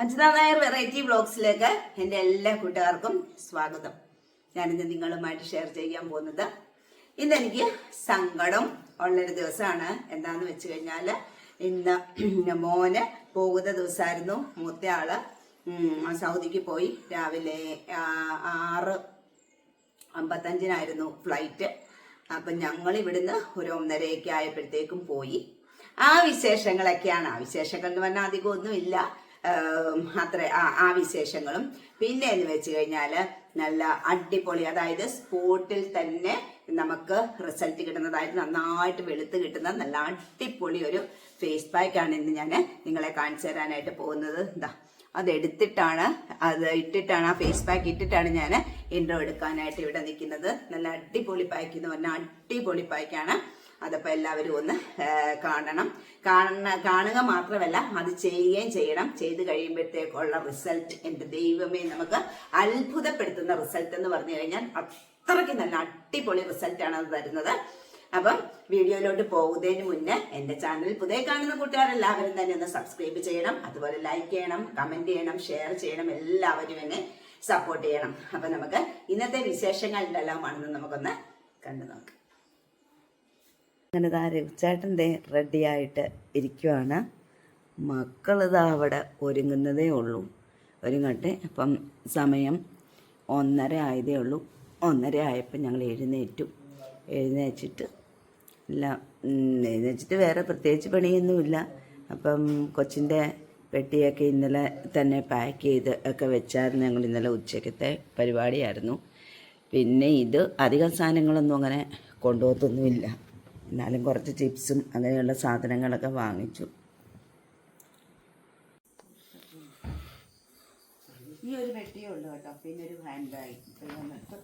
Anjitha Nair variety ബ്ലോഗ്സിലേക്ക് എന്റെ എല്ലാ കൂട്ടുകാർക്കും സ്വാഗതം. ഞാനിന്ന് നിങ്ങളുമായിട്ട് ഷെയർ ചെയ്യാൻ പോകുന്നത് ഇന്ന് എനിക്ക് സങ്കടം ഉള്ളൊരു ദിവസമാണ്. എന്താന്ന് വെച്ച് കഴിഞ്ഞാൽ ഇന്ന് മോന് പോകുന്ന ദിവസമായിരുന്നു. മൂത്തയാൾ സൗദിക്ക് പോയി. രാവിലെ ആറ് അമ്പത്തഞ്ചിനായിരുന്നു ഫ്ലൈറ്റ് അപ്പം ഞങ്ങൾ ഇവിടുന്ന് ഒരു ഒന്നരയൊക്കെ ആയപ്പോഴത്തേക്കും പോയി. ആ വിശേഷങ്ങളൊക്കെയാണ്. ആ വിശേഷങ്ങൾ എന്ന് പറഞ്ഞാൽ അധികം ഒന്നുമില്ല. അത്ര ആ വിശേഷങ്ങളും. പിന്നെ എന്ന് വെച്ച് കഴിഞ്ഞാൽ നല്ല അടിപൊളി അതായത് സ്പോട്ടിൽ തന്നെ നമുക്ക് റിസൾട്ട് കിട്ടുന്നതായിട്ട് നന്നായിട്ട് വെളുത്ത് കിട്ടുന്ന നല്ല അടിപൊളി ഒരു ഫേസ് പാക്ക് ആണ് ഇന്ന് ഞാൻ നിങ്ങളെ കാണിച്ചു തരാനായിട്ട് പോകുന്നത്. എന്താ അത് എടുത്തിട്ടാണ് അത് ഇട്ടിട്ടാണ് ആ ഫേസ് പാക്ക് ഇട്ടിട്ടാണ് ഞാൻ ഇൻട്രോ എടുക്കാനായിട്ട് ഇവിടെ നിൽക്കുന്നത്. നല്ല അടിപൊളി പാക്ക് എന്ന് പറഞ്ഞാൽ അടിപൊളി പാക്കാണ്. അതപ്പോൾ എല്ലാവരും ഒന്ന് കാണണം. കാണണ കാണുക മാത്രമല്ല അത് ചെയ്യുകയും ചെയ്യണം. ചെയ്ത് കഴിയുമ്പോഴത്തേക്കുള്ള റിസൾട്ട് എന്റെ ദൈവമേ നമുക്ക് അത്ഭുതപ്പെടുത്തുന്ന റിസൾട്ട് എന്ന് പറഞ്ഞു കഴിഞ്ഞാൽ അത്രയ്ക്ക് നല്ല അടിപൊളി റിസൾട്ടാണ് അത് തരുന്നത്. അപ്പം വീഡിയോയിലോട്ട് പോകുന്നതിന് മുന്നേ എന്റെ ചാനൽ പുതിയ കാണുന്ന കൂട്ടുകാരെല്ലാവരും തന്നെ ഒന്ന് സബ്സ്ക്രൈബ് ചെയ്യണം. അതുപോലെ ലൈക്ക് ചെയ്യണം കമന്റ് ചെയ്യണം ഷെയർ ചെയ്യണം. എല്ലാവരും എന്നെ സപ്പോർട്ട് ചെയ്യണം. അപ്പം നമുക്ക് ഇന്നത്തെ വിശേഷങ്ങൾ എന്തെല്ലാമാണെന്ന് നമുക്കൊന്ന് കണ്ടു നോക്കാം. അങ്ങനെ താ രവിച്ചേട്ടന്റെ റെഡിയായിട്ട് ഇരിക്കുവാണ്. മക്കളിതാ അവിടെ ഒരുങ്ങുന്നതേ ഉള്ളൂ. ഒരുങ്ങട്ടെ അപ്പം സമയം ഒന്നര ആയതേ ഉള്ളൂ. ഒന്നര ആയപ്പോൾ ഞങ്ങൾ എഴുന്നേറ്റു. എഴുന്നേച്ചിട്ട് എല്ലാം എഴുന്നേച്ചിട്ട് വേറെ പ്രത്യേകിച്ച് പണിയൊന്നുമില്ല. അപ്പം കൊച്ചിന്റെ പെട്ടിയൊക്കെ ഇന്നലെ തന്നെ പാക്ക് ചെയ്ത് ഒക്കെ വെച്ചായിരുന്നു ഞങ്ങൾ ഇന്നലെ ഉച്ചക്കത്തെ പരിപാടിയായിരുന്നു. പിന്നെ ഇത് അധികം സാധനങ്ങളൊന്നും അങ്ങനെ കൊണ്ടുപോകത്തൊന്നുമില്ല. എന്നാലും കുറച്ച് ചിപ്സും അങ്ങനെയുള്ള സാധനങ്ങളൊക്കെ വാങ്ങിച്ചു. ഈ ഒരു പെട്ടിയേ ഉള്ളൂ കേട്ടോ. പിന്നെ ഒരു ഹാൻഡ് ബാഗ്. ഇപ്പം വന്നിട്ട്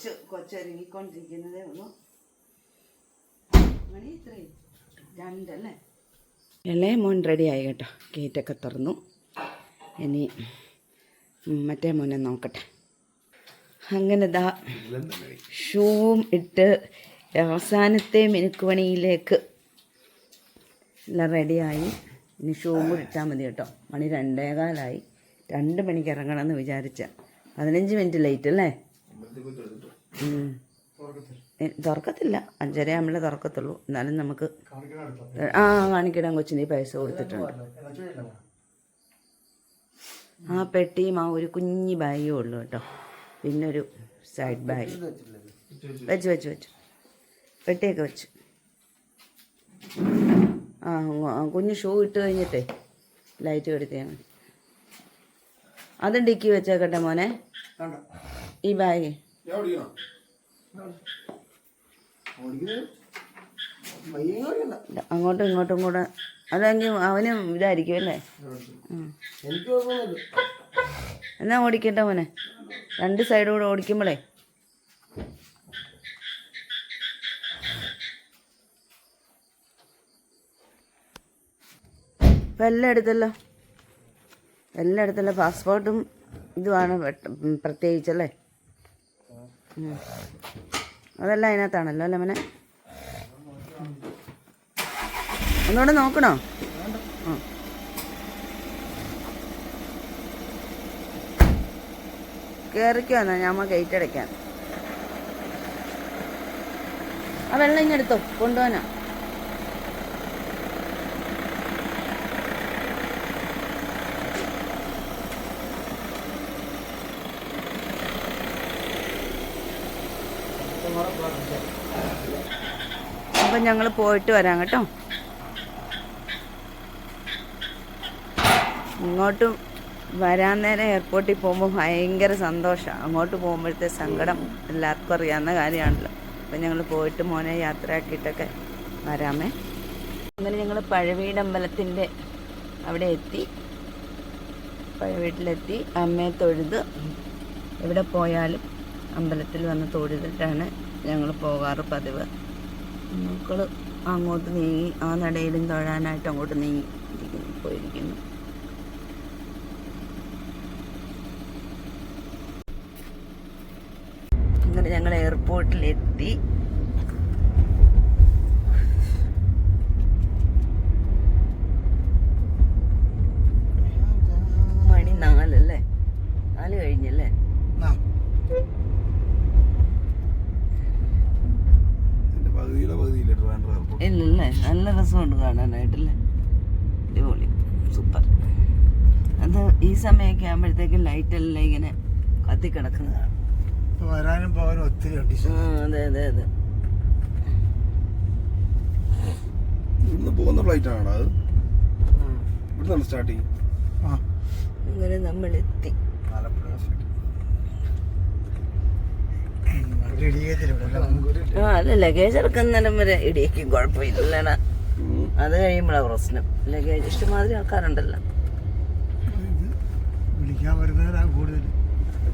അതങ്ങനെ കുറച്ച് കൊച്ചൊരുങ്ങിക്കൊണ്ടിരിക്കുന്നതേ ഉള്ളൂ. മണി ഇത്രയും. രണ്ടല്ലേ? ഇളയ മോൻ റെഡി ആയി കേട്ടോ. ഗേറ്റൊക്കെ തുറന്നു. ഇനി മറ്റേ മോനെ നോക്കട്ടെ. അങ്ങനെ ദാ ഷൂവും ഇട്ട് അവസാനത്തെ മിനുക്കുപണിയിലേക്ക് എല്ലാം റെഡിയായി ഇനി ഷൂവും ഇട്ടാൽ മതി കേട്ടോ. മണി രണ്ടേകാലായി. രണ്ട് മണിക്ക് ഇറങ്ങണമെന്ന് വിചാരിച്ച. പതിനഞ്ച് മിനിറ്റ് ലേറ്റ് അല്ലേ? തുറക്കത്തില്ല. അഞ്ചര നമ്മളെ തുറക്കത്തുള്ളൂ. എന്നാലും നമുക്ക് ആ കാണിക്കിടാൻ കൊച്ചിന് നീ പൈസ കൊടുത്തിട്ടുണ്ട്. ആ പെട്ടിയും ആ ഒരു കുഞ്ഞു ബാഗേ ഉള്ളൂ കേട്ടോ. പിന്നെ ഒരു സൈഡ് ബാഗ് വെച്ച് വെച്ച് വെച്ചു. പെട്ടിയൊക്കെ വെച്ചു. ആ ആ കുഞ്ഞ് ഷൂ ഇട്ട് കഴിഞ്ഞിട്ടേ ലൈറ്റ് കൊടുത്തേ മതി. അതും ഡിക്കി വെച്ചേക്കട്ടെ മോനെ. ഈ ബാഗ്. അങ്ങോട്ടും ഇങ്ങോട്ടും കൂടെ. അതെങ്കിൽ അവനും ഇതായിരിക്കും അല്ലേ. എന്നാ ഓടിക്കട്ടെ മോനെ? രണ്ട് സൈഡും കൂടെ ഓടിക്കുമ്പോഴേ ഇപ്പം എല്ലാം എടുത്തല്ലോ. എല്ലാം എടുത്തല്ലോ. പാസ്പോർട്ടും ഇതുമാണ് പ്രത്യേകിച്ചല്ലേ. അതെല്ലാം അതിനകത്താണല്ലോ അല്ലേ മനെ? ഒന്നുകൂടെ നോക്കണോ? ആ കയറിക്കോ എന്നാ ഞാൻ ഗേറ്റ് അടയ്ക്കാൻ ആ വെള്ളം ഇങ്ങെടുത്തോ കൊണ്ടുപോകാനാ അപ്പം ഞങ്ങൾ പോയിട്ട് വരാം കേട്ടോ. ഇങ്ങോട്ട് വരാൻ നേരം എയർപോർട്ടിൽ പോകുമ്പോൾ ഭയങ്കര സന്തോഷമാണ് അങ്ങോട്ട് പോകുമ്പോഴത്തെ സങ്കടം എല്ലാവർക്കും അറിയാവുന്ന കാര്യമാണല്ലോ. അപ്പം ഞങ്ങൾ പോയിട്ട് മോനെ യാത്രയാക്കിയിട്ടൊക്കെ വരാമേ. അങ്ങനെ ഞങ്ങൾ പഴവീടമ്പലത്തിന്റെ അവിടെ എത്തി. പഴവീട്ടിലെത്തി. അമ്മയെ തൊഴുത് എവിടെ പോയാലും അമ്പലത്തിൽ വന്ന് തൊഴുതിട്ടാണ് ഞങ്ങൾ പോകാറ് പതിവ്. മക്കൾ അങ്ങോട്ട് നീങ്ങി ആ നടയിലും തൊഴാനായിട്ട് അങ്ങോട്ട് നീങ്ങി ഇരിക്കുന്നു പോയിരിക്കുന്നു. അങ്ങനെ ഞങ്ങൾ എയർപോർട്ടിലെത്തി ലൈറ്റെല്ലാം ഇങ്ങനെ കത്തിക്കിടക്കുന്നതാണ് വരാനും പോകാനും ഒത്തിരി ഉണ്ട് അതെ അതെ അതെ. ഇവിടുന്ന് പോകുന്ന ഫ്ലൈറ്റ് ആണോ അത്. ഇവിടുന്നാണ് സ്റ്റാർട്ടിങ് ആ. അങ്ങനെ നമ്മൾ എത്തി ആ അല്ല ലഗേജ് ഇറക്കുന്നേരം വരെ ഇടിയേക്കും കുഴപ്പമില്ലല്ലേടാ അത് കഴിയുമ്പോഴാണ് പ്രശ്നം. ലഗേജ് ഇഷ്ടമാതിരി ആൾക്കാരുണ്ടല്ലോ. വിളിക്കാൻ വരുന്നവരാ കൂടുതൽ.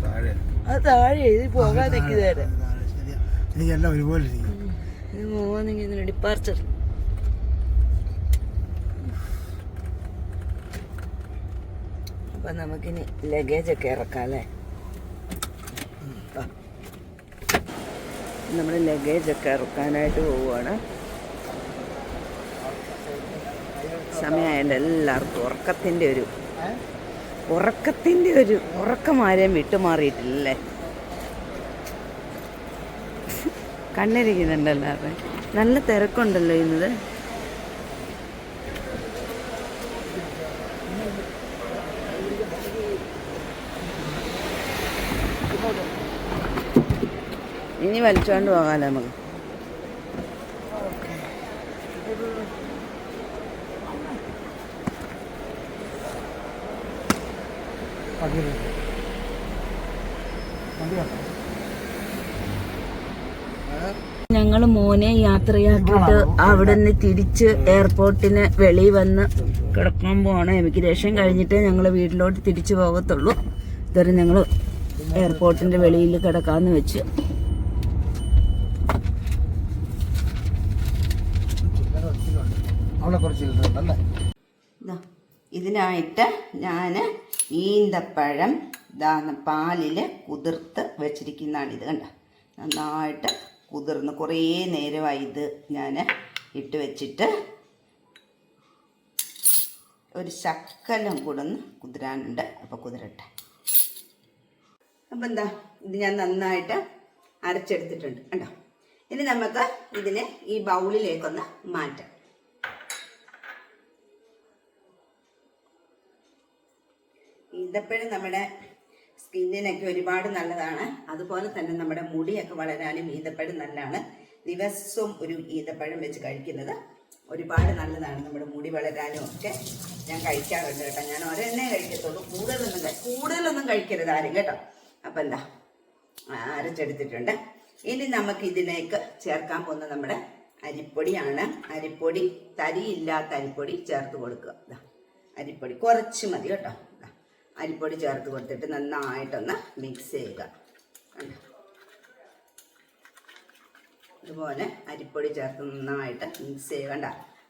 താഴെ. അത് താഴെ എഴുതി പോകാൻ നിൽക്കുന്നേരെ എനിക്കെല്ലാം ഒരുപോലെ ഇരിക്കും ഇത് ഡിപ്പാർച്ചർ അപ്പൊ നമുക്കിനി ലഗേജ് ഒക്കെ ഇറക്കാം അല്ലേ? നമ്മൾ ലഗേജ് ഒക്കെ ഇറക്കാനായിട്ട് പോവുകയാണ് സമയമായതുകൊണ്ട് എല്ലാവർക്കും ഉറക്കത്തിന്റെ ഒരു ഉറക്കത്തിന്റെ ഒരു ഉറക്കമാരെയും വിട്ടുമാറിയിട്ടില്ലല്ലേ? കണ്ണിരിക്കുന്നുണ്ടല്ലോ നല്ല തിരക്കുണ്ടല്ലോ ഇന്നത്. ഇനി വലിച്ചോണ്ട് പോകാലോ നമുക്ക്. കണ്ടോ ഞങ്ങൾ മോനെ യാത്രയാക്കിയിട്ട് അവിടെ നിന്ന് തിരിച്ച് എയർപോർട്ടിന് വെളിയിൽ വന്ന് കിടക്കാൻ പോവാണ്. എമിഗ്രേഷൻ കഴിഞ്ഞിട്ട് ഞങ്ങൾ വീട്ടിലോട്ട് തിരിച്ചു പോകത്തുള്ളൂ. ഇതുവരെ ഞങ്ങൾ എയർപോർട്ടിന്റെ വെളിയിൽ കിടക്കാന്ന് വെച്ച്. ഇതിനായിട്ട് ഞാൻ ഈന്തപ്പഴം ദാ പാലിൽ കുതിർത്ത് വെച്ചിരിക്കുന്നതാണ് ഇത് കണ്ട? നന്നായിട്ട് കുതിർന്ന് കുറേ നേരമായി ഇത് ഞാൻ ഇട്ട് വെച്ചിട്ട് ഒരു ശക്കലം കൂടെ ഒന്ന് കുതിരാനുണ്ട്. അപ്പോൾ കുതിരട്ടെ. അപ്പം എന്താ ഇത് ഞാൻ നന്നായിട്ട് അരച്ചെടുത്തിട്ടുണ്ട്. കണ്ടോ? ഇനി നമുക്ക് ഇതിനെ ഈ ബൗളിലേക്കൊന്ന് മാറ്റാം. ഈന്തപ്പഴം നമ്മുടെ സ്കിന്നിനൊക്കെ ഒരുപാട് നല്ലതാണ്. അതുപോലെ തന്നെ നമ്മുടെ മുടിയൊക്കെ വളരാനും ഈന്തപ്പഴം നല്ലതാണ്. ദിവസവും ഒരു ഈന്തപ്പഴം വെച്ച് കഴിക്കുന്നത് ഒരുപാട് നല്ലതാണ്. നമ്മുടെ മുടി വളരാനും ഒക്കെ ഞാൻ കഴിക്കാറുണ്ട് കേട്ടോ. ഞാൻ ഒരെണ്ണേ കഴിക്കത്തുള്ളൂ. കൂടുതലൊന്നും കൂടുതലൊന്നും കഴിക്കരുത് ആരും കേട്ടോ. അപ്പം എന്താ? അരച്ചെടുത്തിട്ടുണ്ട്. ഇനി നമുക്ക് ഇതിലേക്ക് ചേർക്കാൻ പോകുന്ന നമ്മുടെ അരിപ്പൊടിയാണ്. അരിപ്പൊടി തരിയില്ലാത്ത അരിപ്പൊടി ചേർത്ത് കൊടുക്കുക. അരിപ്പൊടി കുറച്ച് മതി കേട്ടോ. അരിപ്പൊടി ചേർത്ത് കൊടുത്തിട്ട് നന്നായിട്ടൊന്ന് മിക്സ് ചെയ്യുക. ഇതുപോലെ അരിപ്പൊടി ചേർത്ത് നന്നായിട്ട് മിക്സ് ചെയ്യുക. കണ്ട?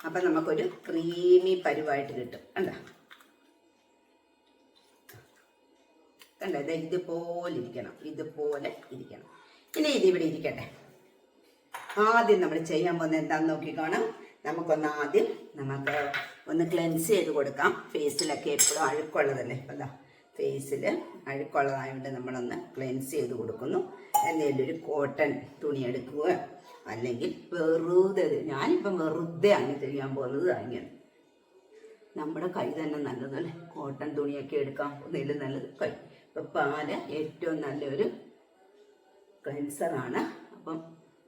അപ്പം നമുക്കൊരു ക്രീമി പരുവായിട്ട് കിട്ടും. കണ്ട? കണ്ട? ഇത് ഇതുപോലെ ഇരിക്കണം. ഇതുപോലെ ഇരിക്കണം. ഇനി ഇതിവിടെ ഇരിക്കട്ടെ. ആദ്യം നമ്മൾ ചെയ്യാൻ പോകുന്നത് എന്താണെന്ന് നോക്കിക്കോണം. നമുക്കൊന്ന് ആദ്യം നമുക്ക് ഒന്ന് ക്ലെൻസ് ചെയ്ത് കൊടുക്കാം. ഫേസിലൊക്കെ എപ്പോഴും അഴുക്കുള്ളതല്ലേ? അതാ ഫേസിൽ അഴുക്കുള്ളതായതുകൊണ്ട് നമ്മളൊന്ന് ക്ലെൻസ് ചെയ്ത് കൊടുക്കുന്നു. എന്തെങ്കിലും ഒരു കോട്ടൺ തുണി എടുക്കുക. അല്ലെങ്കിൽ വെറുതെ ഞാനിപ്പം വെറുതെ ആണ് ചെയ്യാൻ പോകുന്നത് അങ്ങനെ നമ്മുടെ കൈ തന്നെ നല്ലതല്ലേ കോട്ടൺ തുണിയൊക്കെ എടുക്കാം ഒന്നിലും നല്ലത് കൈ. ഇപ്പം പാൽ ഏറ്റവും നല്ലൊരു ക്ലെൻസറാണ് അപ്പം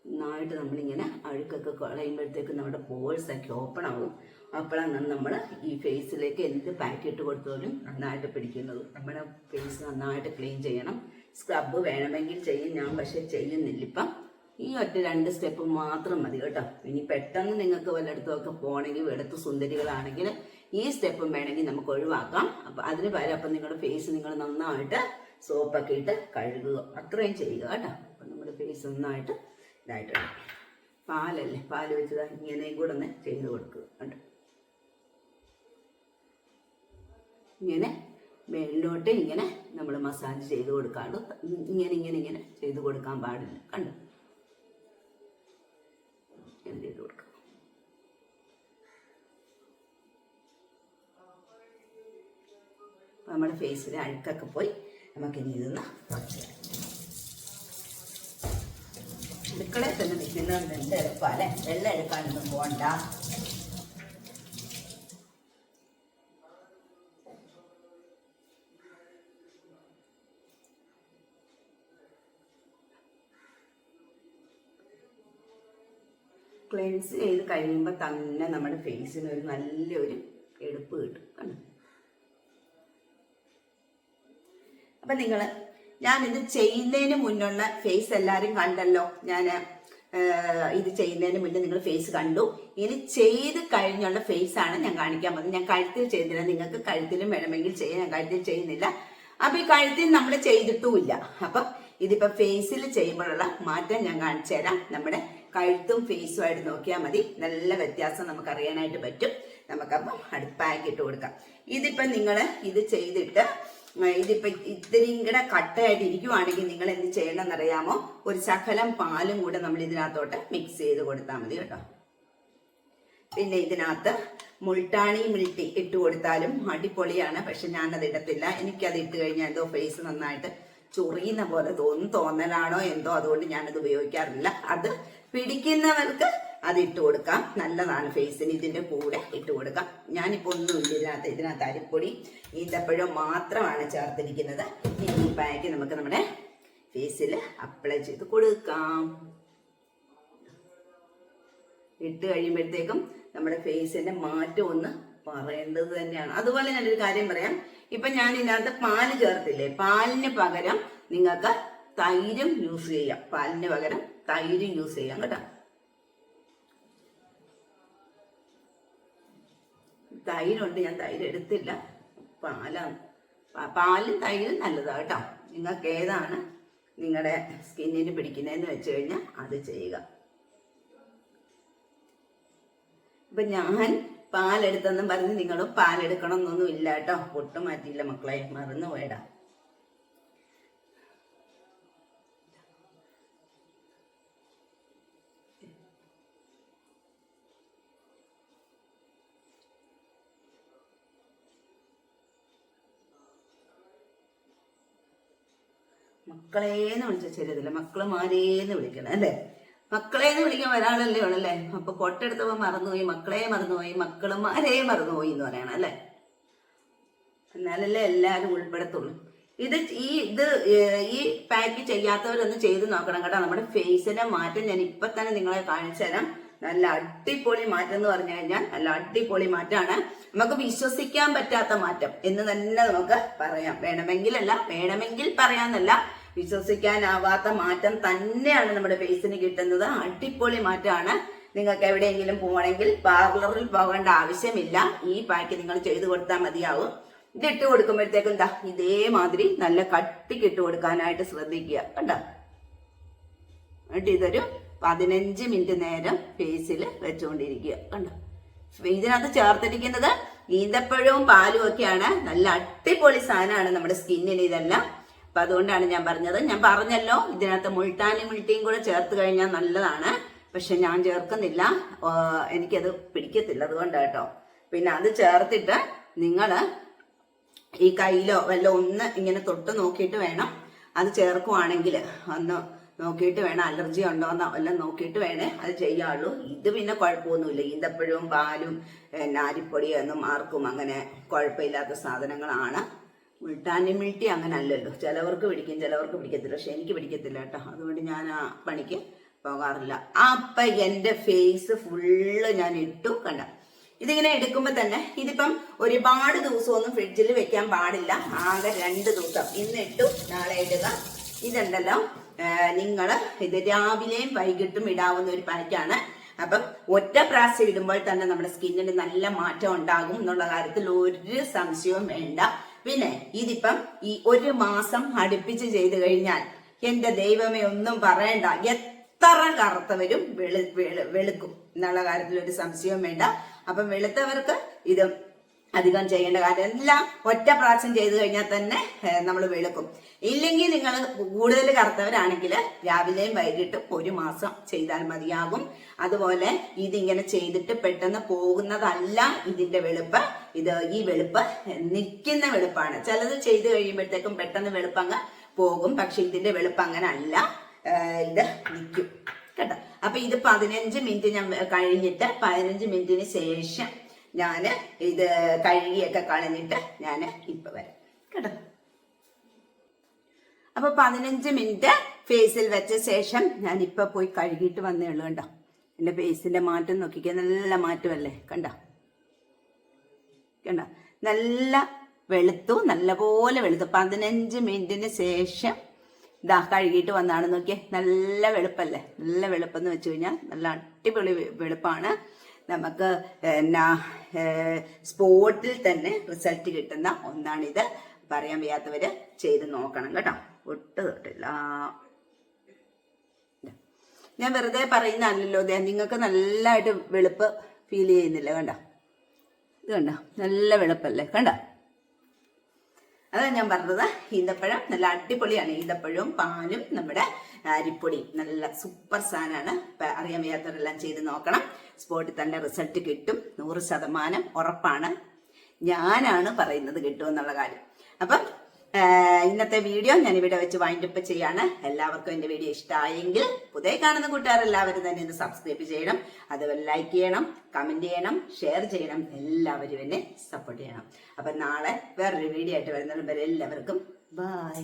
നന്നായിട്ട് നമ്മളിങ്ങനെ അഴുക്കൊക്കെ കളയുമ്പോഴത്തേക്ക് നമ്മുടെ പോഴ്സൊക്കെ ഓപ്പൺ ആകും അപ്പോഴാണ് നമ്മൾ ഈ ഫേസിലേക്ക് എന്ത് പാക്ക് ഇട്ട് കൊടുത്താലും നന്നായിട്ട് പിടിക്കുന്നത്. നമ്മുടെ ഫേസ് നന്നായിട്ട് ക്ലീൻ ചെയ്യണം. സ്ക്രബ് വേണമെങ്കിൽ ചെയ്യും. ഞാൻ പക്ഷേ ചെയ്യുന്നില്ല. ഇപ്പം ഈ ഒറ്റ രണ്ട് സ്റ്റെപ്പ് മാത്രം മതി കേട്ടോ. ഇനി പെട്ടെന്ന് നിങ്ങൾക്ക് വല്ലയിടത്തുമൊക്കെ പോകണമെങ്കിൽ എടുത്ത് സുന്ദരികളാണെങ്കിൽ ഈ സ്റ്റെപ്പും വേണമെങ്കിൽ നമുക്ക് ഒഴിവാക്കാം. അപ്പം അതിന് പകരം അപ്പം നിങ്ങളുടെ ഫേസ് നിങ്ങൾ നന്നായിട്ട് സോപ്പൊക്കെ ഇട്ട് കഴുകുക. അത്രയും ചെയ്യുക കേട്ടോ. അപ്പം നമ്മുടെ ഫേസ് നന്നായിട്ട് ഇതായിട്ട്. പാലല്ലേ? പാൽ വെച്ചത് ഇങ്ങനെയും കൂടെ ഒന്ന് ചെയ്ത് കൊടുക്കുക. കേട്ടോ ഇങ്ങനെ മേളിലോട്ട് ഇങ്ങനെ നമ്മൾ മസാജ് ചെയ്ത് കൊടുക്കാണ്ട് ഇങ്ങനെ ഇങ്ങനെ ഇങ്ങനെ ചെയ്ത് കൊടുക്കാൻ പാടില്ല. കണ്ടു? ഇങ്ങനെ ചെയ്ത് കൊടുക്കാം. നമ്മുടെ ഫേസിൽ അഴുക്കൊക്കെ പോയി. നമുക്കിനി ഇതൊന്ന്. അടുക്കളയിൽ തന്നെ നിൽക്കുന്നത് എന്ത് എളുപ്പമല്ലേ വെള്ളം എടുക്കാനൊന്നും പോകണ്ട ക്ലെൻസ് ചെയ്ത് കഴിയുമ്പോൾ തന്നെ നമ്മുടെ ഫേസിന് ഒരു നല്ലൊരു എടുപ്പ് കിട്ടും കണ്ടോ? അപ്പം നിങ്ങൾ ഞാൻ ഇത് ചെയ്യുന്നതിന് മുന്നുള്ള ഫേസ് എല്ലാവരും കണ്ടല്ലോ. ഞാൻ ഇത് ചെയ്യുന്നതിന് മുന്നേ നിങ്ങൾ ഫേസ് കണ്ടു. ഇനി ചെയ്ത് കഴിഞ്ഞുള്ള ഫേസ് ആണ് ഞാൻ കാണിക്കാൻ പോകുന്നത്. ഞാൻ കഴുത്തിൽ ചെയ്തില്ല നിങ്ങൾക്ക് കഴുത്തിലും വേണമെങ്കിൽ ചെയ്യാം. ഞാൻ കഴുത്തിൽ ചെയ്യുന്നില്ല. അപ്പൊ ഈ കഴുത്തിൽ നമ്മൾ ചെയ്തിട്ടുമില്ല. അപ്പൊ ഇതിപ്പോ ഫേസിൽ ചെയ്യുമ്പോഴുള്ള മാറ്റം ഞാൻ കാണിച്ചു തരാം. നമ്മുടെ കഴുത്തും ഫേസും ആയിട്ട് നോക്കിയാൽ മതി. നല്ല വ്യത്യാസം നമുക്ക് അറിയാനായിട്ട് പറ്റും. നമുക്കപ്പം അടുപ്പാക്കി ഇട്ട് കൊടുക്കാം. ഇതിപ്പം നിങ്ങൾ ഇത് ചെയ്തിട്ട് ഇതിപ്പം ഇത്തിരിയും കൂടെ കട്ടയായിട്ട് ഇരിക്കുവാണെങ്കിൽ നിങ്ങൾ എന്ത് ചെയ്യണമെന്ന് അറിയാമോ ഒരു ശകലം പാലും കൂടെ നമ്മൾ ഇതിനകത്തോട്ട് മിക്സ് ചെയ്ത് കൊടുത്താൽ മതി കേട്ടോ. പിന്നെ ഇതിനകത്ത് മുൾട്ടാണി മിൾട്ടി ഇട്ട് കൊടുത്താലും അടിപൊളിയാണ്. പക്ഷെ ഞാനത് ഇടത്തില്ല. എനിക്കത് ഇട്ട് കഴിഞ്ഞാൽ എന്തോ ഫേസ് നന്നായിട്ട് ചൊറിയുന്ന പോലെ തോന്നും. തോന്നലാണോ എന്തോ അതുകൊണ്ട് ഞാനത് ഉപയോഗിക്കാറില്ല. അത് പിടിക്കുന്നവർക്ക് അത് ഇട്ട് കൊടുക്കാം. നല്ലതാണ് ഫേസിന് ഇതിന്റെ കൂടെ ഇട്ട് കൊടുക്കാം. ഞാനിപ്പോ ഒന്നുമില്ല ഇതിനകത്ത് ഇതിനകത്ത് അരിപ്പൊടി ഈന്തപ്പഴം മാത്രമാണ് ചേർത്തിരിക്കുന്നത്. ഈ പാക്ക് നമുക്ക് നമ്മുടെ ഫേസിൽ അപ്ലൈ ചെയ്ത് കൊടുക്കാം. ഇട്ട് കഴിയുമ്പോഴത്തേക്കും നമ്മുടെ ഫേസിന്റെ മാറ്റം ഒന്ന് പറയേണ്ടത് തന്നെയാണ്. അതുപോലെ ഞാനൊരു കാര്യം പറയാം. ഇപ്പൊ ഞാൻ ഇതിനകത്ത് പാൽ ചേർത്തില്ലേ? പാലിന് പകരം നിങ്ങൾക്ക് തൈരും യൂസ് ചെയ്യാം. പാലിന് പകരം തൈരും യൂസ് ചെയ്യാം കേട്ടോ. തൈരുണ്ട് ഞാൻ തൈര് എടുത്തില്ല. പാലാണ്. പാലും തൈരും നല്ലതാണ് കേട്ടോ. നിങ്ങൾക്ക് ഏതാണ് നിങ്ങളുടെ സ്കിന്നിന് പിടിക്കുന്നതെന്ന് വെച്ച് കഴിഞ്ഞാൽ അത് ചെയ്യുക. ഇപ്പൊ ഞാൻ പാലെടുത്തെന്നും പറഞ്ഞ് നിങ്ങൾ പാലെടുക്കണം എന്നൊന്നും ഇല്ല കേട്ടോ. ഒട്ടും മാറ്റിയില്ല മക്കളെ. മറന്നു പോയടാ മക്കളേന്ന് വിളിച്ച ശരിയതില്ല മക്കൾ മാരേന്ന് വിളിക്കണം അല്ലേ? മക്കളേന്ന് വിളിക്കാൻ ഒരാളല്ലേ ഉള്ളല്ലേ? അപ്പൊ കൊട്ടെടുത്തപ്പോ മറന്നുപോയി മക്കളെ മറന്നുപോയി മക്കളുമാരെ മറന്നുപോയി എന്ന് പറയണം അല്ലേ? എന്നാലല്ലേ എല്ലാവരും ഉൾപ്പെടുത്തുള്ളൂ. ഇത് ഈ ഇത് ഈ പാക്ക് ചെയ്യാത്തവരൊന്ന് ചെയ്ത് നോക്കണം കേട്ടോ. നമ്മുടെ ഫേസിന്റെ മാറ്റം ഞാൻ ഇപ്പൊ തന്നെ നിങ്ങളെ കാണിച്ചു തരാം. നല്ല അടിപൊളി മാറ്റം എന്ന് പറഞ്ഞു കഴിഞ്ഞാൽ നല്ല അടിപൊളി മാറ്റമാണ്. നമുക്ക് വിശ്വസിക്കാൻ പറ്റാത്ത മാറ്റം എന്ന് തന്നെ നമുക്ക് പറയാം. വേണമെങ്കിലല്ല വേണമെങ്കിൽ പറയാന്നല്ല വിശ്വസിക്കാനാവാത്ത മാറ്റം തന്നെയാണ് നമ്മുടെ ഫേസിന് കിട്ടുന്നത്. അടിപൊളി മാറ്റമാണ്. നിങ്ങൾക്ക് എവിടെയെങ്കിലും പോകണമെങ്കിൽ പാർലറിൽ പോകേണ്ട ആവശ്യമില്ല. ഈ പാക്ക് നിങ്ങൾ ചെയ്തു കൊടുത്താൽ മതിയാവും. ഇത് ഇട്ട് കൊടുക്കുമ്പോഴത്തേക്കും എന്താ ഇതേമാതിരി നല്ല കട്ടിക്ക് ഇട്ട് കൊടുക്കാനായിട്ട് ശ്രദ്ധിക്കുക. കണ്ടോ? എന്നിട്ട് ഇതൊരു പതിനഞ്ച് മിനിറ്റ് നേരം ഫേസിൽ വെച്ചുകൊണ്ടിരിക്കുക കണ്ടോ? ഇതിനകത്ത് ചേർത്തിരിക്കുന്നത് ഈന്തപ്പഴവും പാലും ഒക്കെയാണ്. നല്ല അടിപൊളി സാധനമാണ് നമ്മുടെ സ്കിന്നിന് ഇതെല്ലാം. അപ്പൊ അതുകൊണ്ടാണ് ഞാൻ പറഞ്ഞത്. ഞാൻ പറഞ്ഞല്ലോ ഇതിനകത്ത് മുൾട്ടാനി മുൾട്ടിയും കൂടെ ചേർത്ത് കഴിഞ്ഞാൽ നല്ലതാണ്. പക്ഷെ ഞാൻ ചേർക്കുന്നില്ല. എനിക്കത് പിടിക്കത്തില്ല അതുകൊണ്ടാണ് കേട്ടോ പിന്നെ അത് ചേർത്തിട്ട് നിങ്ങൾ ഈ കയ്യിലോ വല്ല ഒന്ന് ഇങ്ങനെ തൊട്ട് നോക്കിയിട്ട് വേണം അത് ചേർക്കുവാണെങ്കിൽ. ഒന്ന് നോക്കിയിട്ട് വേണം. അലർജി ഉണ്ടോന്നോ എല്ലാം നോക്കിയിട്ട് വേണേ അത് ചെയ്യാവുള്ളൂ. ഇത് പിന്നെ കുഴപ്പമൊന്നുമില്ല. ഈന്തപ്പഴവും പാലും പിന്നെ ആർക്കും അങ്ങനെ കുഴപ്പമില്ലാത്ത സാധനങ്ങളാണ്. മുൾട്ടാനി മിൾട്ടി അങ്ങനെ അല്ലല്ലോ ചിലവർക്ക് പിടിക്കും ചിലവർക്ക് പിടിക്കത്തില്ല. പക്ഷെ എനിക്ക് പിടിക്കത്തില്ല കേട്ടോ. അതുകൊണ്ട് ഞാൻ ആ പണിക്ക് പോകാറില്ല. അപ്പൊ എന്റെ ഫേസ് ഫുള്ള് ഞാൻ ഇട്ടു. കണ്ട? ഇതിങ്ങനെ എടുക്കുമ്പോൾ തന്നെ ഇതിപ്പം ഒരുപാട് ദിവസമൊന്നും ഫ്രിഡ്ജിൽ വെക്കാൻ പാടില്ല. ആകെ രണ്ട് ദിവസം. ഇന്ന് ഇട്ടു നാളെ ഇടുക. ഇതുണ്ടല്ലോ. നിങ്ങൾ ഇത് രാവിലെയും വൈകിട്ടും ഇടാവുന്ന ഒരു പാക്കാണ് അപ്പം ഒറ്റ പ്രാവശ്യം ഇടുമ്പോൾ തന്നെ നമ്മുടെ സ്കിന്നിന് നല്ല മാറ്റം ഉണ്ടാകും എന്നുള്ള കാര്യത്തിൽ ഒരു സംശയവും വേണ്ട. പിന്നെ ഇതിപ്പം ഈ ഒരു മാസം അടുപ്പിച്ച് ചെയ്തു കഴിഞ്ഞാൽ എന്റെ ദൈവമേ ഒന്നും പറയണ്ട. എത്ര കറുത്തവരും വെളു വെളു വെളുക്കും. എന്നുള്ള കാര്യത്തിൽ ഒരു സംശയവും വേണ്ട. അപ്പം വെളുത്തവർക്ക് ഇത് അധികം ചെയ്യേണ്ട കാര്യം. എല്ലാം ഒറ്റ പ്രാവശ്യം ചെയ്തു കഴിഞ്ഞാൽ തന്നെ നമ്മൾ വെളുക്കും. ഇല്ലെങ്കിൽ നിങ്ങൾ കൂടുതൽ കറുത്തവരാണെങ്കിൽ രാവിലെയും വൈകിട്ടും ഒരു മാസം ചെയ്താൽ മതിയാകും. അതുപോലെ ഇതിങ്ങനെ ചെയ്തിട്ട് പെട്ടെന്ന് പോകുന്നതല്ല ഇതിന്റെ വെളുപ്പ്. ഇത് ഈ വെളുപ്പ് നിൽക്കുന്ന വെളുപ്പാണ്. ചിലത് ചെയ്തു കഴിയുമ്പോഴത്തേക്കും പെട്ടെന്ന് വെളുപ്പങ്ങ് പോകും. പക്ഷെ ഇതിന്റെ വെളുപ്പ് അങ്ങനെ അല്ല. ഇത് നിൽക്കും. കേട്ടോ? അപ്പൊ ഇത് പതിനഞ്ച് മിനിറ്റ് ഞാൻ കഴിഞ്ഞിട്ട് പതിനഞ്ച് മിനിറ്റിന് ശേഷം ഞാൻ ഇത് കഴുകിയൊക്കെ കളഞ്ഞിട്ട് ഞാൻ ഇപ്പൊ വരാം. കേട്ടോ? അപ്പൊ പതിനഞ്ച് മിനിറ്റ് ഫേസിൽ വെച്ച ശേഷം ഞാൻ ഇപ്പൊ പോയി കഴുകിയിട്ട് വന്നേ ഉള്ളൂ കണ്ടോ? എന്റെ ഫേസിന്റെ മാറ്റം നോക്കിക്കേ നല്ല മാറ്റമല്ലേ? കണ്ടോ? കണ്ടോ? നല്ല വെളുത്തു നല്ലപോലെ വെളുത്തു. പതിനഞ്ച് മിനിറ്റിന് ശേഷം ഇതാ കഴുകിയിട്ട് വന്നാണ് നോക്കിയേ നല്ല വെളുപ്പല്ലേ? നല്ല വെളുപ്പെന്ന് വെച്ച് കഴിഞ്ഞാൽ നല്ല അടിപൊളി വെളുപ്പാണ്. നമുക്ക് എന്നാ സ്പോട്ടിൽ തന്നെ റിസൾട്ട് കിട്ടുന്ന ഒന്നാണിത്. പറയാൻ വയ്യാത്തവര് ചെയ്ത് നോക്കണം കേട്ടോ. ഒട്ട് തൊട്ടില്ല. ഞാൻ വെറുതെ പറയുന്നതല്ലല്ലോ നിങ്ങൾക്ക് നല്ലതായിട്ട് വെളുപ്പ് ഫീൽ ചെയ്യുന്നില്ല കണ്ട? ഇത് കണ്ട? നല്ല വെളുപ്പല്ലേ കണ്ടോ? അതാ ഞാൻ പറഞ്ഞത്. ഈന്തപ്പഴം നല്ല അടിപൊളിയാണ്. ഈന്തപ്പഴവും പാലും നമ്മുടെ അരിപ്പൊടി നല്ല സൂപ്പർ സാധനമാണ്. അറിയാൻ വയ്യാത്തവരെല്ലാം ചെയ്ത് നോക്കണം. സ്പോട്ടിൽ തന്നെ റിസൾട്ട് കിട്ടും. നൂറ് ശതമാനം ഉറപ്പാണ്. ഞാനാണ് പറയുന്നത് കിട്ടുമെന്നുള്ള കാര്യം. അപ്പം ഇന്നത്തെ വീഡിയോ ഞാൻ ഇവിടെ വെച്ച് വൈൻഡപ്പ് ചെയ്യാണ്. എല്ലാവർക്കും എന്റെ വീഡിയോ ഇഷ്ടമായെങ്കിൽ പുതിയ കാണുന്ന കൂട്ടുകാർ എല്ലാവരും തന്നെ ഇത് സബ്സ്ക്രൈബ് ചെയ്യണം. അതുപോലെ ലൈക്ക് ചെയ്യണം കമന്റ് ചെയ്യണം ഷെയർ ചെയ്യണം. എല്ലാവരും എന്നെ സപ്പോർട്ട് ചെയ്യണം. അപ്പം നാളെ വേറൊരു വീഡിയോ ആയിട്ട് വരുന്നതിന് വരെ എല്ലാവർക്കും ബൈ